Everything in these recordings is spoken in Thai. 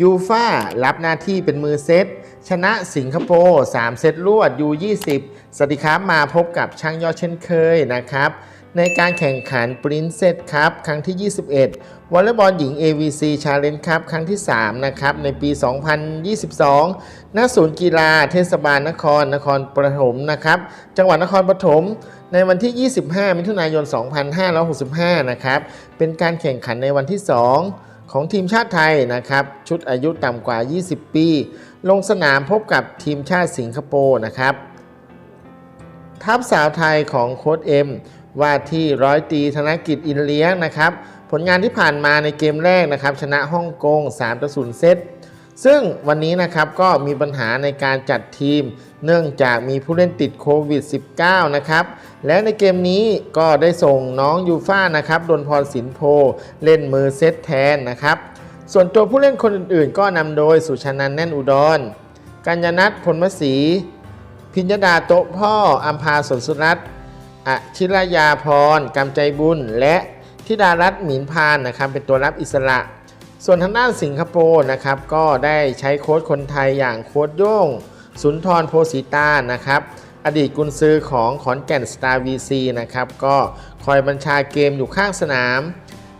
ยูฟ่ารับหน้าที่เป็นมือเซต ชนะสิงคโปร์ 3 เซตรวด U20 สวัสดีครับมาพบกับช่างยอดเช่นเคยนะครับ ในการแข่งขันปรินเซตครับ ครั้งที่ 21 วอลเลย์บอลหญิง AVC Challenge ครับ ครั้งที่ 3 นะครับ ในปี 2022 ณ ศูนย์กีฬาเทศบาลนครนครปฐมนะครับ จังหวัดนครปฐมในวันที่ 25 มิถุนายน 2565 นะครับ เป็นการแข่งขันในวันที่ 2 ของทีมชาติไทยนะครับ ชุดอายุต่ำกว่า 20 ปี ลงสนามพบกับทีมชาติสิงคโปร์นะครับ ทัพสาวไทยของโค้ชเอ็มว่าที่ร้อยตีธนกิจอินเลี้ยงนะครับ ผลงานที่ผ่านมาในเกมแรกนะครับ ชนะฮ่องกง3ต่อ0เซต ซึ่งวันนี้นะครับก็มีปัญหาในการจัดทีม เนื่องจากมีผู้เล่นติดโควิด -19 นะครับและในเกมนี้ก็ได้ส่งน้องยูฟ่านะครับดนพรสินโพเล่นมือเซตแทนนะครับ ส่วนตัวผู้เล่นคนอื่นๆ ก็นำโดยสุชานันแน่นอุดร กัญญนัทพลมศรีพิญญดาโต๊ะพ่ออัมพาสนสุรัตอชิรยาพรกำใจบุญ และธิดารัตน์หมินพานนะครับเป็นตัวรับอิสระ ส่วนทางด้านสิงคโปร์นะครับก็ได้ใช้โค้ชคนไทยอย่างโค้ชโย่ง สุนทรโพสีตานะครับอดีตกุนซือของขอนแก่นสตาร์วีซีนะครับก็คอยบัญชาเกมอยู่ข้างสนาม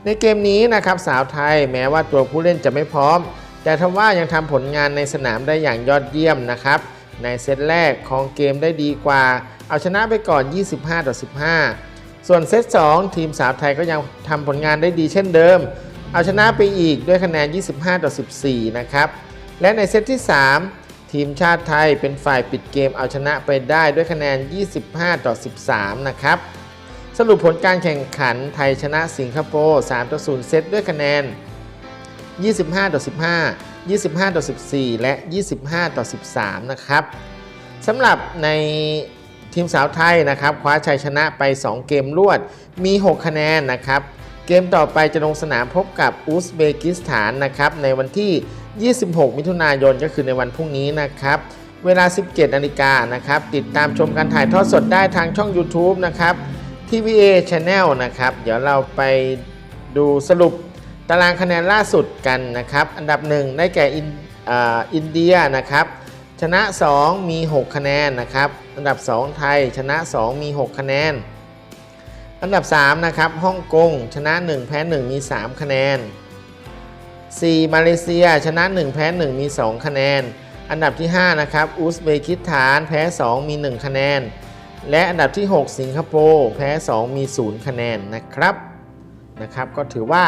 ในเกมนี้นะครับสาวไทยแม้ว่าตัวผู้เล่นจะไม่พร้อม แต่ทว่ายังทำผลงานในสนามได้อย่างยอดเยี่ยมนะครับในเซตแรกของเกมได้ดีกว่า เอาชนะไปก่อน 25 ต่อ 15 ส่วนเซต2ทีมสาวไทยก็ยังทำผลงานได้ดีเช่นเดิม เอาชนะไปอีกด้วยคะแนน 25 ต่อ 14 นะครับ และในเซตที่ 3 ทีมชาติไทยเป็นฝ่ายปิดเกมเอาชนะไปได้ด้วยคะแนน 25 ต่อ 13 นะครับ สรุปผลการแข่งขันไทยชนะสิงคโปร์3ต่อ0เซตด้วยคะแนน 25 ต่อ 15 25 ต่อ 14 และ 25 ต่อ 13 นะครับสำหรับในทีมสาวไทยนะครับ คว้าชัยชนะไป 2 เกมรวดมี 6 คะแนนนะครับ เกมต่อไปจะลงสนามพบกับอุซเบกิสถานนะครับในวันที่ 26 มิถุนายนก็คือในวันพรุ่งนี้นะครับ เวลา 17 นาฬิกานะครับ ติดตามชมการถ่ายทอดสดได้ทางช่อง YouTube นะครับ TVA Channel นะครับ เดี๋ยวเราไปดูสรุปตารางคะแนนล่าสุดกันนะครับ อันดับ 1 ได้แก่อินเดียนะครับชนะ 2 มี 6 คะแนนนะครับ อันดับ 2 ไทยชนะ 2 มี 6 คะแนน อันดับ 3 นะครับฮ่องกงชนะ 1 แพ้ 1 มี 3 คะแนน 4. มาเลเซีย ชนะ 1 แพ้ 1 มี 2 คะแนน อันดับที่ 5 นะครับ อุซเบกิสถาน แพ้ 2 มี 1 คะแนน และอันดับที่ 6 สิงคโปร์ แพ้ 2 มี 0 คะแนนนะครับ นะครับก็ถือว่า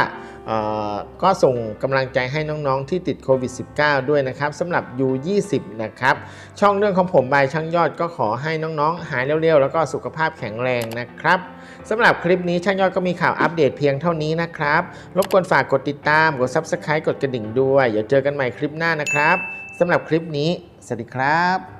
ก็ส่งกำลังใจให้น้องๆที่ติดโควิด -19 ด้วยนะครับสำหรับ U20 นะครับช่องเรื่องของผมบายช่างยอดก็ขอให้น้องๆ หายเร็วๆ แล้วก็สุขภาพแข็งแรงนะครับสำหรับคลิปนี้ช่างยอดก็มีข่าวอัปเดตเพียงเท่านี้นะครับ รบกวนฝากกดติดตาม กด Subscribe กดกระดิ่งด้วย เดี๋ยวเจอกันใหม่คลิปหน้านะครับสำหรับคลิปนี้ สวัสดีครับ